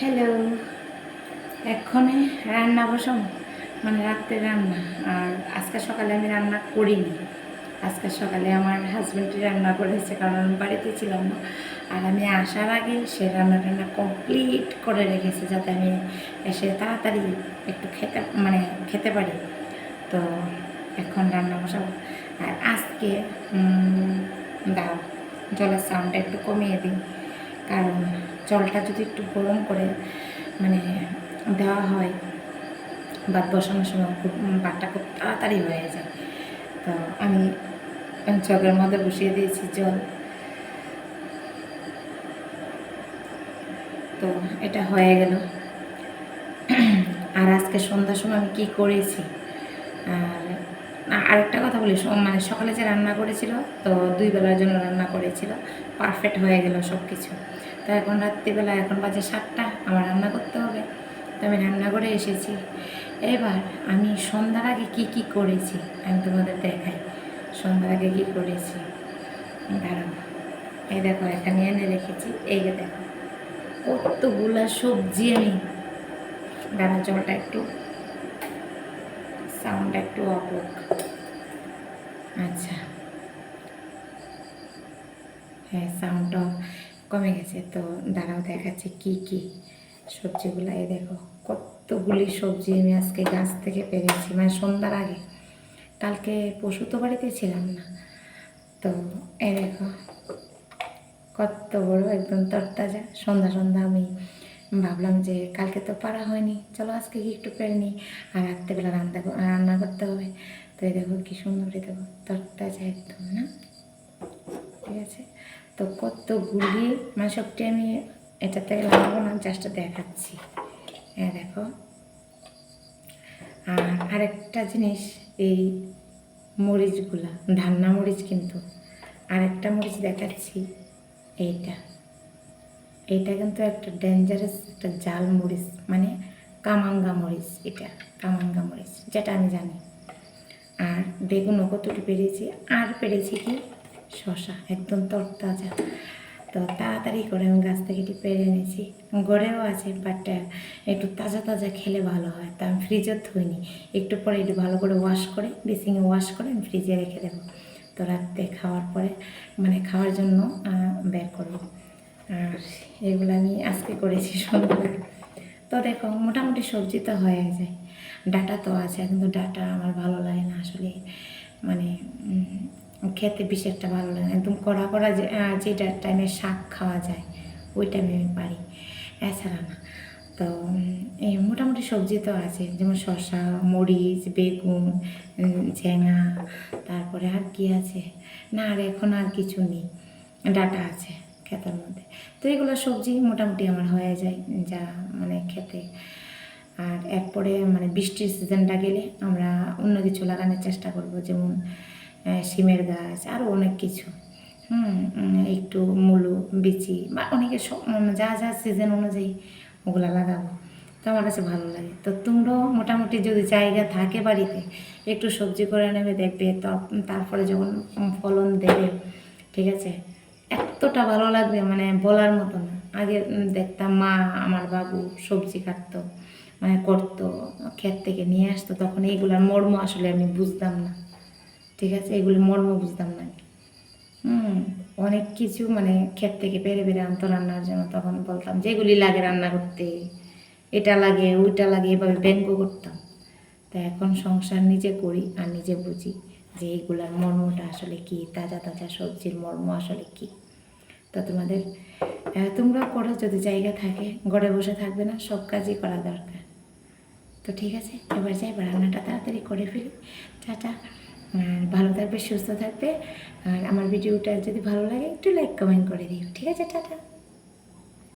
Hello এক্ষণে রান্না বসাম মানে রাত্রে রান্না। আর আজকে সকালে আমি রান্না করিনি। আজকে সকালে আমার হাজব্যান্ডই রান্না করেছে, কারণ আমি বাড়িতে ছিলাম না। আর আমি আসার আগে সে রান্না টান্না কমপ্লিট করে রেখেছে, যাতে আমি এসে তাড়াতাড়ি একটু খেতে মানে খেতে পারি। তো এখন রান্না বসাবো। আর আজকে দাও, জলের সাউন্ডটা একটু কমিয়ে দিই। কারণ জলটা যদি একটু গরম করে মানে দেওয়া হয় ভাত বসানোর সময় খুব ভাতটা খুব তাড়াতাড়ি হয়ে যায়। তো আমি জগের মধ্যে বসিয়ে দিয়েছি জল। তো এটা হয়ে গেল। আর আজকে সন্ধ্যার সময় আমি কী করেছি? আর না, আরেকটা কথা বলি মানে সকালে যে রান্না করেছিল তো দুই বেলার জন্য রান্না করেছিল পারফেক্ট হয়ে গেল সব কিছু তো এখন রাত্রিবেলা এখন বাজে সাতটা আমার রান্না করতে হবে। তো আমি রান্না করে এসেছি। এবার আমি সন্ধ্যার আগে কী কী করেছি আমি তোমাদের দেখাই। সন্ধ্যার আগে কী করেছি? দাঁড়াও। এই দেখো এখানে এনে রেখেছি। এই দেখো কতগুলা সবজি আমি। দাঁড়া জলটা একটু সাউন্ডটা একটু অফ আচ্ছা। হ্যাঁ সাউন্ডটা কমে গেছে তো, দাঁড়াও দেখাচ্ছি কি কি সবজিগুলো। এই দেখো, কতগুলি সবজি আমি আজকে গাছ থেকে পেরেছি মানে সন্ধ্যার আগে। কালকে পশু তো বাড়িতে ছিলাম না। তো এই দেখো, কত বড় একদম তরতাজা। সন্ধ্যা সন্ধ্যা আমি ভাবলাম যে কালকে তো পারা হয়নি। চলো আজকে কি একটু পেরে নিই। আর রাত্রেবেলা রান্না রান্না করতে হবে। তো এই দেখো কি সুন্দর দেখো তরতাজা একদম, না? ঠিক আছে? তো কতগুলি মানে সবটি আমি এটা থেকে লাগাবো না জাস্ট দেখাচ্ছি। হ্যাঁ দেখো। আর আরেকটা জিনিস, এই মরিচগুলা, ধান্না মরিচ কিন্তু। আরেকটা মরিচ দেখাচ্ছি, এইটা। এইটা কিন্তু একটা ডেঞ্জারাস একটা জাল মরিচ মানে কামাঙ্গা মরিচ এটা, কামাঙ্গা মরিচ, যেটা আমি জানি। আর বেগুনও কতটুকু পেরেছি? আর পেরেছি কি? শশা একদম তরতাজা। তো তাড়াতাড়ি করে আমি গাছ থেকে এটি পেরে এনেছি। গড়েও আছে বাট একটু তাজা তাজা খেলে ভালো হয়। তা আমি ফ্রিজে থইনি একটু পরে একটু ভালো করে ওয়াশ করে বেসিংয়ে ওয়াশ করে আমি ফ্রিজে রেখে দেবো। তো রাত্রে খাওয়ার পরে মানে খাওয়ার জন্য বের করব। আর এগুলো আমি আজকে করেছি সন্ধ্যাবেলা। তো দেখো, মোটামুটি সবজি তো হয়ে যায় ডাটা তো আছে, কিন্তু ডাটা আমার ভালো লাগে না আসলে। মানে খেতে বেশি একটা ভালো লাগে একদম কড়া কড়া যে যেটা টাইমে শাক খাওয়া যায়, ওই টাইমে আমি পারি। এছাড়া না। তো এই মোটামুটি সবজি তো আছে, যেমন শসা, মরিচ, বেগুন ঝেঙা, তারপরে আর কি আছে? না, আর এখন আর কিছু নেই। ডাটা আছে। ক্ষেতের মধ্যে। তো এগুলো সবজি মোটামুটি আমার হয়ে যায় যা মানে খেতে। আর এরপরে মানে বৃষ্টির সিজনটা গেলে আমরা অন্য কিছু লাগানোর চেষ্টা করব, যেমন শিমের গাছ আরও অনেক কিছু। হুম একটু মুলু, বিচি বা অনেকে সব যা যা সিজন অনুযায়ী ওগুলো লাগাবো। তো আমার কাছে ভালো লাগে। তো তোমরাও মোটামুটি যদি জায়গা থাকে বাড়িতে, একটু সবজি করে নেবে, দেখবে তারপরে যখন ফলন দেবে, ঠিক আছে? এতটা ভালো লাগবে মানে বলার মতো না। আগে দেখতাম মা আমার বাবু সবজি কাটতো মানে করতো, ক্ষেত থেকে নিয়ে আসতো, তখন এইগুলার মর্ম আসলে আমি বুঝতাম না। ঠিক আছে? এগুলি মর্ম বুঝতাম না। হুম, অনেক কিছু মানে ক্ষেত থেকে পেরে পেরে আনতো রান্নার জন্য, তখন বলতাম, যেগুলি লাগে রান্না করতে, এটা লাগে, ওইটা লাগে, এভাবে ব্যঙ্গ করতাম। তা এখন সংসার নিজে করি আর নিজে বুঝি যে এইগুলার মর্মটা আসলে কি, তাজা তাজা সবজির মর্ম আসলে কি। তো তোমাদের তোমরা করো যদি জায়গা থাকে, ঘরে বসে থাকবে না, সব কাজই করা দরকার। তো ঠিক আছে, এবার যাই রান্নাটা তাড়াতাড়ি করে ফেলি। টাটা। ভালো থাকবে, সুস্থ থাকবে। আর আমার ভিডিওটা যদি ভালো লাগে, একটু লাইক কমেন্ট করে দিও। ঠিক আছে, টাটা।